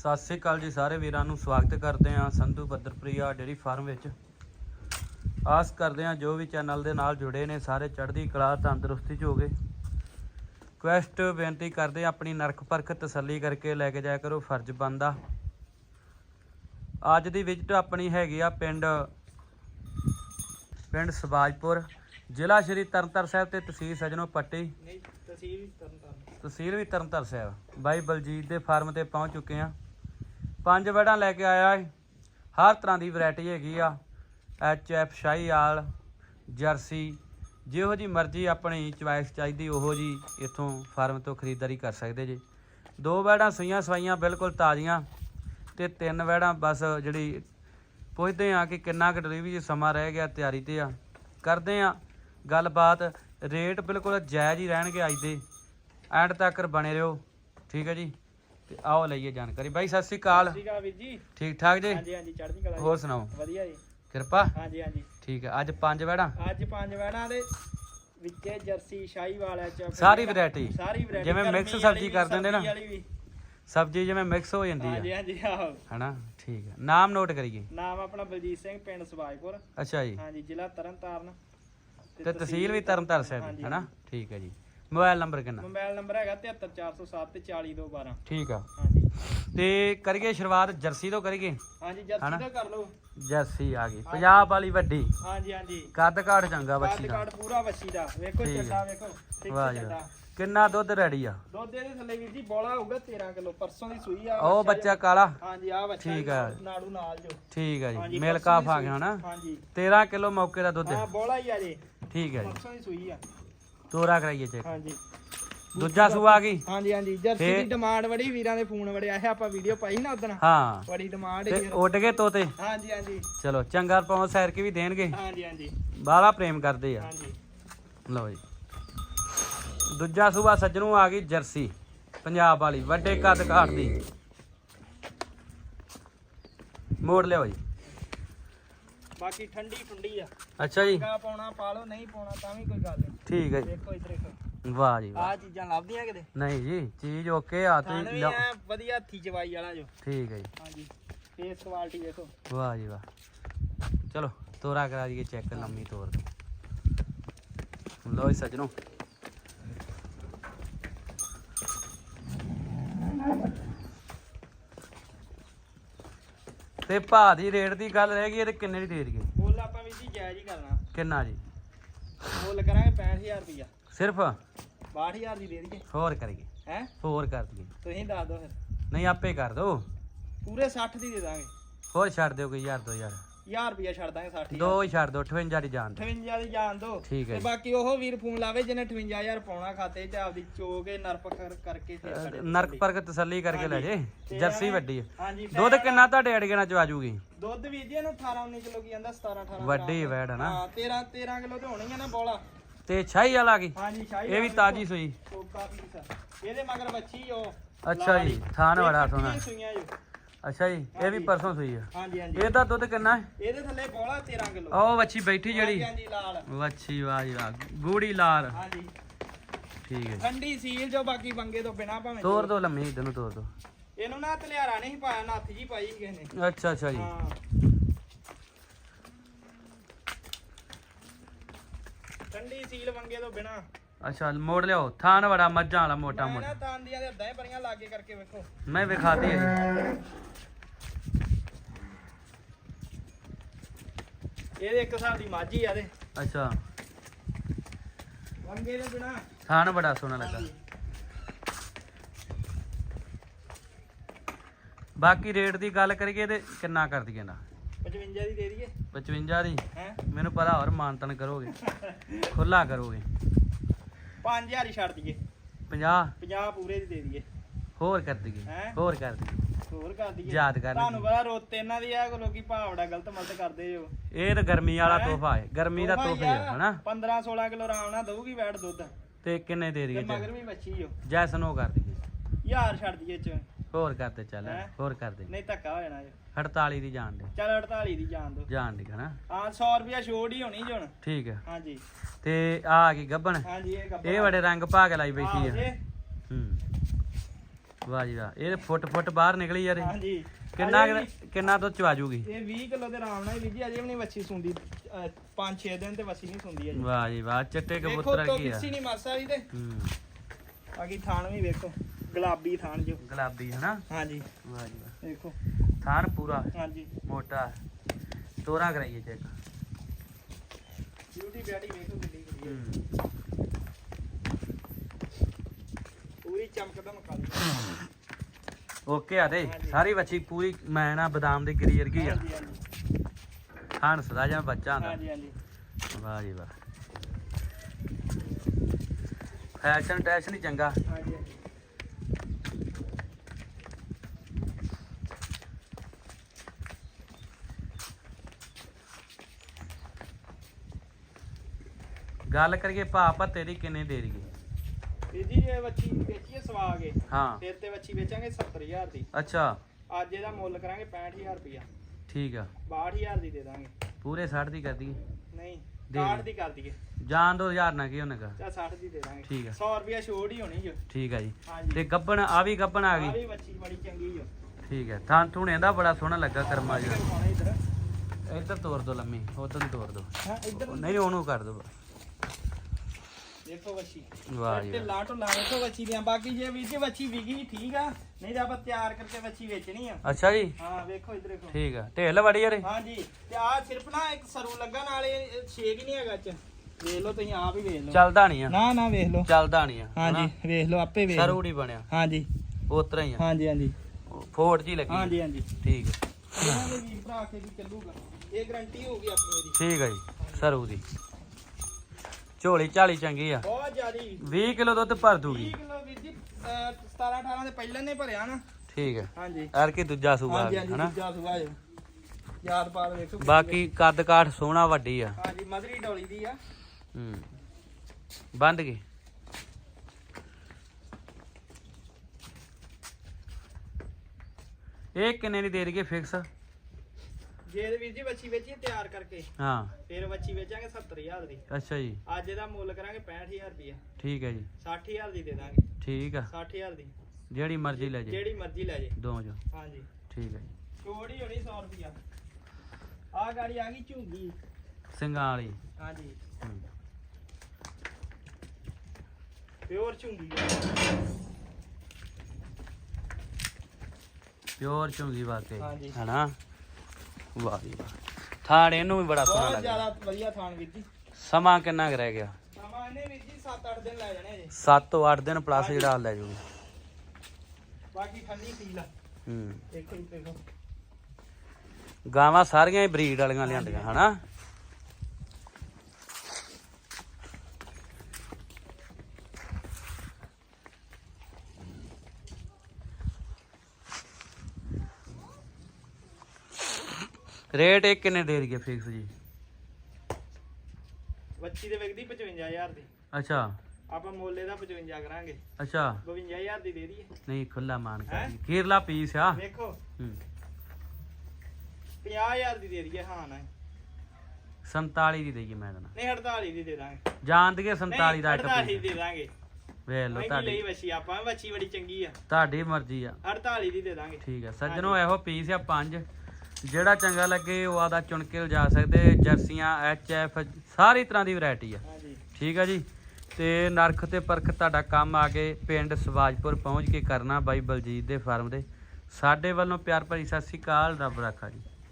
ਸਤਿ ਸ੍ਰੀ ਅਕਾਲ ਜੀ ਸਾਰੇ ਵੀਰਾਂ ਨੂੰ ਸਵਾਗਤ ਕਰਦੇ ਹਾਂ ਸੰਧੂ ਬੱਦਰਪ੍ਰਿਆ ਡੇਰੀ ਫਾਰਮ ਵਿੱਚ। ਆਸ ਕਰਦੇ ਹਾਂ ਜੋ ਵੀ ਚੈਨਲ ਦੇ ਨਾਲ ਜੁੜੇ ਨੇ ਸਾਰੇ ਚੜ੍ਹਦੀ ਕਲਾ ਤੰਦਰੁਸਤੀ 'ਚ ਹੋਗੇ ਕੁਐਸਟ ਬੇਨਤੀ ਕਰਦੇ ਆਪਣੀ ਨਰਕ ਪਰਖ ਤਸੱਲੀ ਕਰਕੇ ਲੈ ਕੇ ਜਾਇਆ ਕਰੋ ਫਰਜ਼ ਬੰਦਾ ਅੱਜ ਦੀ ਵਿਜ਼ਿਟ ਆਪਣੀ ਹੈਗੀ ਆ ਪਿੰਡ ਪਿੰਡ ਸਬਾਜਪੁਰ ਜ਼ਿਲ੍ਹਾ ਸ਼੍ਰੀ ਤਰਨਤਾਰਨ ਸਾਹਿਬ ਤੇ ਤਹਿਸੀਲ ਸਜਣੋ ਪੱਟੀ। ਨਹੀਂ ਤਹਿਸੀਲ ਤਰਨ ਤਾਰਨ ਤਹਿਸੀਲ ਵੀ ਤਰਨਤਾਰਨ ਸਾਹਿਬ। ਬਾਈ ਬਲਜੀਤ ਦੇ ਫਾਰਮ ਤੇ ਪਹੁੰਚ ਚੁੱਕੇ ਆ ਪੰਜ ਵੜਾਂ ਲੈ ਕੇ ਆਇਆ ਏ। ਹਰ ਤਰ੍ਹਾਂ ਦੀ ਵੈਰਾਈਟੀ ਹੈਗੀ ਆ। H F Sahiwal Jersey, ਜਿਹੋ ਜੀ ਮਰਜ਼ੀ ਆਪਣੀ ਚੁਆਇਸ ਚਾਹੀਦੀ, ਉਹੋ ਜੀ ਇੱਥੋਂ ਫਾਰਮ ਤੋਂ ਖਰੀਦਦਾਰੀ ਕਰ ਸਕਦੇ ਜੀ। ਦੋ ਵੈੜਾਂ ਸੂਈਆਂ ਸਵਾਈਆਂ ਬਿਲਕੁਲ ਤਾਜ਼ੀਆਂ ਤੇ ਤਿੰਨ ਵੈੜਾਂ ਬਸ ਜਿਹੜੀ ਪੁੱਛਦੇ ਆ ਕਿ ਕਿੰਨਾ ਕੁ ਡਿਲੀਵਰੀ ਸਮਾਂ ਰਹਿ ਗਿਆ ਤਿਆਰੀ ਤੇ ਆ। ਕਰਦੇ ਆ ਗੱਲਬਾਤ। ਰੇਟ ਬਿਲਕੁਲ ਜਾਇਜ਼ ਹੀ ਰਹਿਣਗੇ ਅੱਜ ਦੇ। ਐਂਡ ਤੱਕ ਬਣੇ ਰਹੋ। ਠੀਕ ਹੈ ਜੀ। ਤੇ ਆਓ ਲਈਏ ਜਾਣਕਾਰੀ। ਬਾਈ ਸਤਿ ਸ੍ਰੀ ਅਕਾਲ। ਠੀਕ ਆ ਵੀਰ ਜੀ। ਠੀਕ ਠਾਕ ਜੀ? ਹਾਂਜੀ ਹਾਂਜੀ ਚੜ੍ਹਦੀ ਕਲਾ ਜੀ। ਹੋਰ ਸੁਣਾਓ? ਵਧੀਆ ਜੀ। ਕਿਰਪਾ? ਹਾਂਜੀ ਹਾਂਜੀ। ਠੀਕ ਹੈ ਅੱਜ ਪੰਜ ਵੈੜਾਂ? ਅੱਜ ਪੰਜ ਵੈਣਾ ਦੇ ਵਿੱਚੇ ਜਰਸੀ ਸ਼ਾਹੀ ਵਾਲਾ ਚ ਸਾਰੀ variety? ਸਾਰੀ ਵੈਰਾਈਟੀ। ਜਿਵੇਂ mix ਸਬਜ਼ੀ ਕਰ ਦਿੰਦੇ ਨਾ। ਸਬਜ਼ੀ ਜਿਵੇਂ ਮਿਕਸ ਹੋ ਜਾਂਦੀ ਆ। ਹਾਂਜੀ ਆਹੋ। ਹਨਾ? ਠੀਕ ਹੈ। ਨਾਮ ਨੋਟ ਕਰੀਏ। ਨਾਮ ਆਪਣਾ ਬਲਜੀਤ ਸਿੰਘ ਪਿੰਡ ਸਵਾਜਪੁਰ। ਅੱਛਾ ਜੀ। ਹਾਂਜੀ ਜ਼ਿਲ੍ਹਾ ਤਰਨਤਾਰਨ। ਤੇ ਤਹਿਸੀਲ ਵੀ ਤਰਨਤਾਰਨ ਸਾਹਿਬ ਹਾਂਜੀ, ਹਨਾ? ਠੀਕ ਹੈ ਜੀ। ਮੋਬਾਈਲ ਨੰਬਰ ਕਿੰਨਾ? ਮੋਬਾਈਲ ਨੰਬਰ ਹੈਗਾ 73407 ਤੇ 40212 ਠੀਕ ਆ। ਹਾਂਜੀ। ਤੇ ਕਰੀਏ ਸ਼ੁਰੂਆਤ ਜਰਸੀ ਤੋਂ ਕਰੀਏ? ਹਾਂਜੀ? ਜਰਸੀ ਤੋਂ ਕਰ ਲਓ। ਜਰਸੀ ਆ ਗਈ। ਪੰਜਾਬ ਵਾਲੀ ਵੱਡੀ। ਹਾਂਜੀ ਹਾਂਜੀ। ਕੱਦ ਕਾਠ ਚੰਗਾ ਬੱਚੀ ਦਾ। ਕਾਰਡ ਪੂਰਾ ਵੱਛੀ ਦਾ। ਵੇਖੋ। ਚੱਡਾ ਵੇਖੋ। ਠੀਕ ਵਾਹ ਜੀ। ਕਿੰਨਾ ਦੁੱਧ ਰੈਡੀ ਆ? ਦੁੱਧ ਇਹਦੇ ਥੱਲੇ ਵੀਰ ਜੀ ਬੋਲਾ ਹੋਊਗਾ 13 ਕਿਲੋ। ਪਰਸੋਂ ਦੀ ਸੂਈ ਆ ਉਹ ਬੱਚਾ ਕਾਲਾ। ਹਾਂਜੀ ਆ ਬੱਚਾ ਠੀਕ ਆ। ਨਾੜੂ ਨਾਲ ਜੋ। ਠੀਕ ਹੈ ਜੀ। ਮਿਲਕ ਆ ਸੂਈ। ਗਿਆ ਹਨਾ ਹਾਂਜੀ। 13 ਕਿਲੋ ਮੌਕੇ ਦਾ ਦੁੱਧ। ਹਾਂ ਬੋਲਾ ਹੀ ਆ ਜੀ। ਠੀਕ ਹੈ ਜੀ। ਪਰਸੋਂ ਦੀ ਸੂਈ ਆ। ਤੋਰਾ ਕਰਾਈਏ ਚੈੱਕ ਹਾਂਜੀ। ਦੂਜਾ ਸੂਆ ਆ ਗਈ। ਹਾਂਜੀ ਹਾਂਜੀ। ਜਰਸੀ ਦੀ ਡਿਮਾਂਡ ਬੜੀ ਵੀਰਾਂ ਦੇ ਫੋਨ ਬੜੇ ਆਏ ਆਪਾਂ ਵੀਡੀਓ ਪਾਈ ਨਾ ਉਦੋਂ ਹਾਂ। ਬੜੀ ਡਿਮਾਂਡ ਤੇ ਹੈ ਉੱਡ ਗਏ ਤੋਤੇ। ਹਾਂਜੀ ਹਾਂਜੀ। ਚਲੋ ਚੰਗਾ ਪਹੁੰਚ ਸੈਰ ਕੀ ਵੀ ਦੇਣਗੇ। ਹਾਂਜੀ ਹਾਂਜੀ। ਬਾਲਾ ਪ੍ਰੇਮ ਕਰਦੇ ਆ। ਹਾਂਜੀ। ਲਓ ਜੀ। ਦੂਜਾ ਸੂਆ ਸੱਜਣੂ ਆ ਗਈ ਜਰਸੀ। ਪੰਜਾਬ ਵਾਲੀ ਵੱਡੇ ਕੱਦ ਕਾਠ ਦੀ। ਮੋੜ ਲਿਓ ਜੀ। ਬਾਕੀ ਠੰਡੀ ਠੰਡੀ ਆ। ਅੱਛਾ ਜੀ। ਕਾ ਪਾਉਣਾ ਪਾ ਲਓ ਨਹੀਂ ਪਾਉਣਾ ਤਾਂ ਵੀ ਕੋਈ ਗੱਲ ਨਹੀਂ ਠੀਕ ਹੈ ਜੀ। ਦੇਖੋ ਇੱਧਰ ਦੇਖੋ ਵਾਹ ਜੀ ਵਾਹ। ਆ ਚੀਜ਼ਾਂ ਲੱਭਦੀਆਂ ਕਿਤੇ? ਨਹੀਂ ਜੀ ਚੀਜ਼ ਓਕੇ ਆ ਥਣ ਤੇ ਵੀ ਐ ਵਧੀਆ ਹੱਥੀ ਚਵਾਈ ਵਾਲਾ ਜੋ। ਠੀਕ ਹੈ ਜੀ। ਹਾਂਜੀ ਫੇਸ ਕੁਆਲਿਟੀ ਦੇਖੋ। ਵਾਹ ਜੀ ਵਾਹ। ਚਲੋ ਤੋਰਾ ਕਰਾ ਦਈਏ ਚੈੱਕ ਲੰਮੀ ਤੋਰ ਦੋ ਲੋ ਜੀ ਸੱਜਣੋ। ਤੇ ਭਾ ਦੀ ਰੇਟ ਦੀ ਗੱਲ ਰਹਿ ਗਈ ਇਹ ਤੇ ਕਿੰਨੇ ਦੀ ਦੇ ਦਈਏ? ਮੁੱਲ ਆਪਾਂ ਵੀ ਜੀ ਜਾਇਜ਼ ਹੀ ਕਰਨਾ। ਕਿੰਨਾ ਜੀ? ਮੁੱਲ ਕਰਾਂਗੇ 65000 ਰੁਪਇਆ ਸਿਰਫ? 62000 ਦੀ ਦੇ ਦਈਏ। ਹੋਰ ਕਰੀਏ। ਹੈ? ਹੋਰ ਕਰ ਦਈਏ। ਤੁਸੀਂ ਦੱਸ ਦਿਓ ਫਿਰ। ਨਹੀਂ ਆਪੇ ਕਰ ਦੋ ਪੂਰੇ 60 ਦੀ ਦੇ ਦਾਂਗੇ। ਹੋਰ ਛੱਡ ਦਿਓ ਕੋਈ ਹਜ਼ਾਰ ਦੋ ਹਜ਼ਾਰ। 1000 ਰੁਪਇਆ ਛੱਡ ਦਾਂਗੇ 60 ਦੋ ਹੀ ਛੱਡ ਦਿਓ 58 ਦੀ ਜਾਣ ਦਿਓ 58 ਦੀ ਜਾਣ ਦੋ। ਠੀਕ ਹੈ ਤੇ ਜੀ। ਬਾਕੀ ਉਹ ਵੀਰ ਫੋਨ ਲਾਵੇ ਜਿਹਨੇ 58000 ਪਾਉਣਾ ਖਾਤੇ 'ਚ ਆਪਦੀ ਚੋ ਕੇ ਨਰਪ ਕਰ- ਕਰਕੇ ਫਿਰ ਅਹ ਸਾਡੇ ਨਰਕ ਪਰਕ ਤਸੱਲੀ ਕਰਕੇ ਲੈ ਜੇ ਤੇ ਜਰਸੀ ਐਵੇਂ- ਵੱਡੀ ਹੈ। ਹਾਂਜੀ ਦੁੱਧ ਕਿੰਨਾ ਤੁਹਾਡੇ ਅੜਗੇ ਨਾਲ ਚਵਾ ਜੂਗੀ ਦੁੱਧ ਵੀ ਜੀ ਇਹਨੂੰ 18 19 ਕਿਲੋ ਕੀ ਜਾਂਦਾ 17 18 ਵੱਡੀ ਵੈੜ ਹੈ ਨਾ। ਹਾਂ 13 13 ਕਿਲੋ ਤੇ ਹੋਣੀ ਆ ਨਾ ਬੋਲਾ। ਤੇ ਛਾਈ ਵਾਲਾ ਗਈ ਹਾਂਜੀ ਸ਼ਾਹੀ ਇਹ ਵੀ ਤਾਜੀ ਸੂਈ। ਕੋਕਾ ਪੀਸ ਆ। ਇਹਦੇ ਮਗਰ ਬੱਚੀ ਉਹ ਅੱਛਾ ਜੀ ਥਾਨ ਬੜਾ ਸੋਹਣਾ। ਜੋ। ਅੱਛਾ ਜੀ ਇਹ ਵੀ ਪਰਸੋਂ ਸੂਈ ਆ। ਹਾਂਜੀ ਹਾਂਜੀ। ਇਹਦਾ ਦੁੱਧ ਕਿੰਨਾ ਹੈ? ਇਹਦੇ ਥੱਲੇ ਬੋਲਾ 13 ਕਿਲੋ। ਉਹ ਵੱਛੀ ਬੈਠੀ ਜਿਹੜੀ। ਹਾਂਜੀ ਲਾਲ। ਵੱਛੀ ਵਾਹ ਜੀ ਵਾਹ। ਗੂੜੀ ਲਾਲ। ਹਾਂਜੀ। ਠੀਕ ਹੈ ਠੰਡੀ ਸੀਲ ਜੋ ਬਾਕੀ ਬੰਗੇ ਤੋਂ ਬਿਨਾ ਭਾਵੇਂ ਤੋਰ ਦੋ। ਲੰਮੀ ਇਧਰ ਨੂੰ ਤੋਰ ਦੋ। ਇਹਨੂੰ ਨਾ ਤਲਿਆਰਾ ਨਹੀਂ ਪਾਇਆ ਨੱਥ ਜੀ ਪਾਈ ਕਿਸੇ ਨੇ। ਅੱਛਾ ਅੱਛਾ ਜੀ। ਠੰਡੀ ਸੀਲ ਬੰਗੇ ਤੋਂ ਬਿਨਾ। ਅੱਛਾ ਮੋੜ ਲਿਓ ਥਾਨ ਬੜਾ ਮੱਝਾਂ ਵਾਲਾ ਮੋਟਾ ਮੈਂ ਮੋਟਾ। ਨਾ ਤਾਂਦੀਆਂ ਦੇ ਅੱਧਾਂ ਹੀ ਭਰੀਆਂ ਲਾਗੇ ਕਰਕੇ ਵੇਖੋ। ਮੈਂ ਵਿਖਾਤੀ ਹੈ ਇਹਦੇ ਇੱਕ ਹਿਸਾਬ ਦੀ ਮਾਝੀ ਆ ਦੇ ਅੱਛਾ। ਬੰਗੇ ਤੋਂ ਬਿਨਾ। ਥਾਨ ਬੜਾ ਸੋਹਣਾ ਲੱਗਾ। ਬਾਕੀ ਰੇਟ ਦੀ ਗੱਲ ਕਰੀਏ ਤੇ ਕਿੰਨਾ ਕਰ ਦਈਏ ਨਾ? 55 ਦੀ ਦੇ ਦਈਏ। 55 ਦੀ? ਹੈ? ਮੈਨੂੰ ਪਤਾ ਹੋਰ ਮਾਨਤਨ ਕਰੋਗੇ। ਖੁੱਲਾ ਕਰੋਗੇ। 5000 ਹੀ ਛੱਡ ਦਈਏ। 50 50 ਪੂਰੇ ਦੀ ਦੇ ਦਈਏ। ਹੋਰ ਕਰ ਦਈਏ। ਹੈਂ? ਹੋਰ ਕਰ ਦਈਏ। ਹੋਰ ਕਰ ਦਈਏ। ਯਾਦ ਕਰ ਤੁਹਾਨੂੰ ਪਤਾ ਰੋਤੇ ਇਹਨਾਂ ਦੀ ਆ ਕੋ ਲੋਕੀ ਭਾਵੜਾ ਗਲਤ ਮਲਤ ਕਰਦੇ ਜੋ ਇਹ ਤਾਂ ਗਰਮੀ ਵਾਲਾ ਹੈਂ? ਤੋਹਫਾ ਹੈ। ਗਰਮੀ ਦਾ ਤੋਹਫਾ ਹੈ ਹਨਾ? 15 16 ਕਿਲੋ ਆਰਾਮ ਨਾਲ ਦਊਗੀ ਵੈਟ ਦੁੱਧ। ਤੇ ਕਿੰਨੇ ਦੇ ਤੇ ਦਈਏ ਮਗਰ ਵੀ ਬੱਚੀ ਜੋ ਜੈਸਨ ਉਹ ਕਰ ਦਈਏ। ਯਾਰ ਛੱਡ ਦਈਏ ਚ। ਹੋਰ ਕਰ ਤੇ ਚੱਲ ਹੈਂ? ਹੋਰ ਕਰ ਦੇ। ਨਹੀਂ ਧੱਕਾ ਹੋ ਜਾਣਾ ਜੋ। 48 ਦੀ ਜਾਣ ਦੇ। ਚੱਲ 48 ਦੀ ਜਾਣ ਦੋ। ਜਾਣ ਦੀ ਹਨਾ। ਹਾਂ 100 ਰੁਪਿਆ ਛੋੜ ਹੀ ਹੋਣੀ ਜੁਣ ਠੀਕ ਹੈ ਹਾਂਜੀ। ਤੇ ਆ ਆ ਗਈ ਗੱਬਣ। ਹਾਂਜੀ ਇਹ ਗੱਬਾ ਇਹ ਬੜੇ ਰੰਗ ਭਾਗ ਲਾਈ ਬੈਠੀ ਆ। ਹੂੰ ਵਾਹ ਜੀ ਵਾਹ ਇਹ ਫੁੱਟ ਫੁੱਟ ਬਾਹਰ ਨਿਕਲੀ ਯਾਰ ਇਹ। ਹਾਂਜੀ। ਕਿੰਨਾ ਅਜੇ ਕੁ- ਕਿੰਨਾ ਦੁੱਧ ਚਵਾ ਜੂਗੀ? ਵੀ- ਇਹ 20 ਕਿਲੋ ਦੇ ਆਰਾਮ ਨਾਲ ਵੀ ਜੀ ਅਜੇ ਵੀ ਨਹੀਂ ਵੱਛੀ ਸੁੰਦੀ। 5-6 ਦਿਨ ਤੇ ਵੱਛੀ ਨਹੀਂ ਸੁੰਦੀ ਅਜੇ। ਵਾਹ ਜੀ ਵਾਹ ਚਿੱਟੇ ਕਬੂਤਰ ਤੋਂ ਕੀ ਆ। ਕਿਸੀ ਨਹੀਂ ਮਾਸਾ ਵੀ ਤੇ ਹੂੰ। ਬਾਕੀ ਥਾਣ ਵੀ ਵੇਖੋ। ਗੁਲਾਬੀ ਥਾਣ ਜੋ। ਗੁਲਾਬੀ ਹਨਾ? ਹਾਂਜੀ। ਵਾਹ ਜੀ ਵਾਹ। ਵੇਖੋ ਥਾਨ ਪੂਰਾ। ਹਾਂਜੀ। ਮੋਟਾ। ਤੋਰਾ ਕਰਾਈਏ ਚੈੱਕ। ਬਿਊਟੀ ਬੈਡੀ ਵੇਖੋ ਕਿੰਨੀ ਪੂਰੀ ਚਮਕਦਮ ਕਾਲੀ ਓਕੇ ਆ ਦੇ ਹਾਂਜੀ। ਸਾਰੀ ਵੱਛੀ ਪੂਰੀ ਮੈਂ ਨਾ ਬਦਾਮ ਦੀ ਗਰੀ ਵਰਗੀ ਆ। ਹਾਂਜੀ ਹਾਂਜੀ। ਖਾਣ ਸਦਾ ਜਾਂ ਬੱਚਾ ਹੁੰਦਾ। ਹਾਂਜੀ ਹਾਂਜੀ। ਵਾਹ ਜੀ ਵਾਹ। ਫੈਸ਼ਨ ਟੈਸ਼ਨ ਹੀ ਚੰਗਾ। ਹਾਂਜੀ ਹਾਂਜੀ ਗੱਲ ਕਰੀਏ ਭਾ ਭੱਤੇ ਦੀ ਕਿੰਨੇ ਦੇ? ਦਈਏ ਵੀਰ ਜੀ ਜੇ ਵੱਛੀ ਵੇਚੀਏ ਸਵਾ ਕੇ ਹਾਂ। ਫਿਰ ਤੇ ਵੱਛੀ ਵੇਚਾਂਗੇ 70000 ਦੀ। ਅੱਛਾ। ਅੱਜ ਇਹਦਾ ਮੁੱਲ ਕਰਾਂਗੇ 65000 ਰੁਪਇਆ। ਠੀਕ ਆ। 62000 ਦੀ ਦੇ ਦਾਂਗੇ। ਪੂਰੇ 60 ਦੀ ਕਰ ਦਈਏ? ਨਹੀਂ ਦੇ 60 ਦੀ। ਕਰ ਦਈਏ। ਜਾਨ ਦੋ ਹਜ਼ਾਰ ਨਾ ਕੀ ਉਹਨੇ ਕਹਾ? ਚਾ 60 ਦੀ ਦੇ ਦਾਂਗੇ। ਠੀਕ ਆ। 100 ਰੁਪਇਆ ਛੋੜ ਹੀ ਹੋਣੀ ਜੋ ਠੀਕ ਆ ਜੀ। ਤੇ ਗੱਬਣ ਆ ਵੀ ਗੱਬਣ ਆ ਆ ਗਈ ਵੀ ਵੱਛੀ ਬੜੀ ਚੰਗੀ ਜੋ ਠੀਕ ਹੈ ਥਾਂ ਥੂਣੇ ਦਾ ਬੜਾ ਸੋਹਣਾ ਲੱਗਾ ਕਰਮਾ ਜੀ ਇੱਧਰ ਤੋੜ ਦੋ ਲੰਮੀ ਉਧਰ ਤੋੜ ਦੋ। ਹਾਂ ਇੱਧਰ ਨਹੀਂ ਉਹਨੂੰ ਕਰ ਦੋ ਦੇਖੋ ਵੱਛੀ। ਵਾਹ ਜੀ ਤੇ ਵਾਹ। ਲਾਟੋ ਲਾ ਦੇਖੋ ਵੱਛੀ ਦੀਆਂ। ਬਾਕੀ ਜੇ ਵੀਰ ਜੀ ਵੱਛੀ ਵਿਗੀ ਠੀਕ ਆ। ਨਹੀਂ ਤਾਂ ਆਪਾਂ ਤਿਆਰ ਕਰਕੇ ਵੱਛੀ ਵੇਚਣੀ ਆ। ਅੱਛਾ ਜੀ। ਹਾਂ ਵੇਖੋ ਇੱਧਰ ਦੇਖੋ। ਠੀਕ ਆ। ਢੇਲ ਵੜੀ ਯਾਰੇ ਹਾਂਜੀ। ਤੇ ਆ ਸਿਰਫ ਨਾ ਇੱਕ ਸਰੂ ਲੱਗਾ ਨਾਲੇ ਛੇਕ ਹੀ ਨਹੀਂ ਹੈਗਾ ਚ ਵੇਖ ਲਓ ਤੁਸੀਂ ਆਪ ਹੀ ਵੇਖ ਲਓ। ਚੱਲਦਾ ਨਹੀਂ ਆ। ਨਾ ਨਾ ਵੇਖ ਲਓ। ਚੱਲਦਾ ਨਹੀਂ ਆ ਹਾਂਜੀ ਵੇਖ ਲਓ ਆਪੇ ਵੇਖ ਲਓ। ਸਰੂੜ ਹੀ ਬਣਿਆ। ਹਾਂਜੀ। ਉਤਰਾ ਹੀ ਆ। ਹਾਂਜੀ ਹਾਂਜੀ। ਫੋੜ ਜੀ ਲੱਗੀ ਹਾਂਜੀ ਹਾਂਜੀ। ਠੀਕ ਹੈ ਇਹਨਾਂ ਦੇ ਵੀਰ ਭਰਾ ਕੇ ਵੀ ਚੱਲੂਗਾ। ਇਹ ਗਰੰਟੀ ਹੋਊਗੀ ਆਪਣੀ ਇਹਦੀ। ਠੀਕ ਹੈ ਜੀ। ਸਰੂ ਦੀ। ਝੋਲੀ ਝਾਲੀ ਚੰਗੀ ਆ। ਬਹੁਤ ਜ਼ਿਆਦੀ। 20 ਕਿਲੋ ਦੁੱਧ ਭਰ 20 ਦੂਗੀ ਕਿਲੋ ਵੀਰ ਜੀ 17 18 ਦੇ ਪਹਿਲਾਂ ਨੇ ਭਰਿਆ ਨਾ। ਠੀਕ ਹੈ ਹਾਂਜੀ। ਐਰ ਕੀ ਦੂਜਾ ਸੂਆ ਆ ਹਾਂਜੀ ਗਿਆ, ਹਾਂਜੀ ਹਨਾ? ਦੂਜਾ ਸੁਭਾ ਯਾਦ ਪਾ ਲਓ ਵੇਖੋ ਬਾਕੀ ਕੱਦ ਕਾਠ ਸੋਹਣਾ ਵੱਡੀ ਆ। ਹਾਂਜੀ ਮਦਰੀ ਡੋਲੀ ਦੀ ਆ। ਹੂੰ। ਬੰਦ ਗਈ ਇਹ ਕਿੰਨੇ ਦੀ ਦੇ ਦਈਏ ਫਿਕਸ ਜੇ ਇਹਦੇ ਵੀਰ ਜੀ ਵੱਛੀ ਵੇਚੀਏ ਤਿਆਰ ਕਰਕੇ। ਹਾਂ। ਫਿਰ ਵੱਛੀ ਵੇਚਾਂਗੇ 70000 ਦੀ। ਅੱਛਾ ਜੀ। ਅੱਜ ਇਹਦਾ ਮੁੱਲ ਕਰਾਂਗੇ 65000 ਰੁਪਇਆ ਠੀਕ ਹੈ ਜੀ। 60000 ਦੀ ਦੇ ਦਾਂਗੇ। ਠੀਕ ਆ। 60000 ਦੀ। ਜਿਹੜੀ ਮਰਜ਼ੀ ਲੈ ਜੇ ਜਿਹੜੀ ਮਰਜ਼ੀ ਲੈ ਜੇ ਦੋ ਜੋ। ਹਾਂਜੀ। ਠੀਕ ਹੈ ਜੀ। ਛੋੜ ਹੀ ਹੋਣੀ 100 ਰੁਪਇਆ ਆ ਗਾੜੀ ਆ ਗਈ ਝੂਗੀ। ਸਿੰਘਾਂ ਵਾਲੀ। ਹਾਂਜੀ। ਹੂੰ। ਪਿਓਰ ਝੂਗੀ ਪਿਓਰ ਵਾਕੇ ਹਾਂਜੀ। ਹਨਾ? ਵਾਹ ਜੀ ਵਾਹ। ਥਾੜ ਇਹਨੂੰ ਵੀ ਬੜਾ ਸੋਹਣਾ ਬਹੁਤ ਜ਼ਿਆਦਾ ਵਧੀਆ ਥਾਣ ਵੀਰ ਜੀ। ਸਮਾਂ ਕਿੰਨਾ ਕੁ ਰਹਿ ਗਿਆ? ਸਮਾਂ ਇਹਨੇ ਵੀਰ ਜੀ 7-8 ਦਿਨ ਲੈ ਜਾਣੇ ਜੇ। 7 ਤੋਂ 8 ਦਿਨ ਪਲੱਸ ਜਿਹੜਾ ਲੈ ਜੂਗੀ ਬਾਕੀ ਠੰਡੀ ਫੀਲ ਆ ਹੂੰ। ਦੇਖੋ ਜੀ ਦੇਖੋ ਗਾਵਾਂ ਸਾਰੀਆਂ ਹੀ ਬਰੀਡ ਵਾਲੀਆਂ ਲਿਆਂਦੀਆਂ ਹਨਾ? ਰੇਟ ਇਹ ਕਿੰਨੇ ਦੇ ਰਹੀਏ ਫਿਕਸ ਜੀ? ਵੱਛੀ ਦੇ ਵਿਕਦੀ 55000 ਦੀ। ਅੱਛਾ। ਆਪਾਂ ਮੋਲੇ ਦਾ 55 ਕਰਾਂਗੇ। ਅੱਛਾ। 52000 ਦੀ ਦੇ ਦਈਏ। ਨਹੀਂ ਖੁੱਲਾ ਮਾਨ ਹੈਂ? ਕਰ ਖੀਰਲਾ ਪੀਸ ਆ। ਵੇਖੋ। ਹੂੰ। 50000 ਦੀ ਦੇ ਦਈਏ ਹਾਂ ਨਾ 47 ਦੀ ਦਈਏ ਮੈਂ ਤਾਂ ਨਹੀਂ 48 ਦੀ ਦੇ ਦਾਂਗੇ। ਜਾਣ ਦੀਏ 47 ਦਾ ਇੱਕ 48 ਪੀਸ ਦੀ ਦੇ ਦਾਂਗੇ ਲਓ ਮਹਿੰਗੀ ਤੁਹਾਡੀ। ਲਈ ਵੱਛੀ ਆਪਾਂ ਵੱਛੀ ਬੜੀ ਚੰਗੀ ਆ। ਤੁਹਾਡੀ ਮਰਜ਼ੀ ਆ। 48 ਦੀ ਦੇ ਦਾਂਗੇ। ਠੀਕ ਹੈ ਸੱਜਣੋ ਇਹੋ ਪੀਸ ਆ ਪੰਜ। ਜਿਹੜਾ ਚੰਗਾ ਲੱਗੇ ਉਹ ਆਦਾ ਚੁਣ ਕੇ ਲਿਜਾ ਸਕਦੇ ਜਰਸੀਆਂ ਐਚ ਐਫ ਸਾਰੀ ਤਰ੍ਹਾਂ ਦੀ ਵੈਰਾਈਟੀ ਆ। ਠੀਕ ਆ ਜੀ? ਤੇ ਨਰਖ ਤੇ ਪਰਖ ਤੁਹਾਡਾ ਕੰਮ ਆ ਕੇ ਪਿੰਡ ਸਵਾਜਪੁਰ ਪਹੁੰਚ ਕੇ ਕਰਨਾ ਬਾਈ ਬਲਜੀਤ ਦੇ ਫਾਰਮ ਦੇ। ਸਾਡੇ ਵੱਲੋਂ ਪਿਆਰ ਭਰੀ ਸਤਿ ਸ੍ਰੀ ਅਕਾਲ ਰੱਬ ਰਾਖਾ ਜੀ।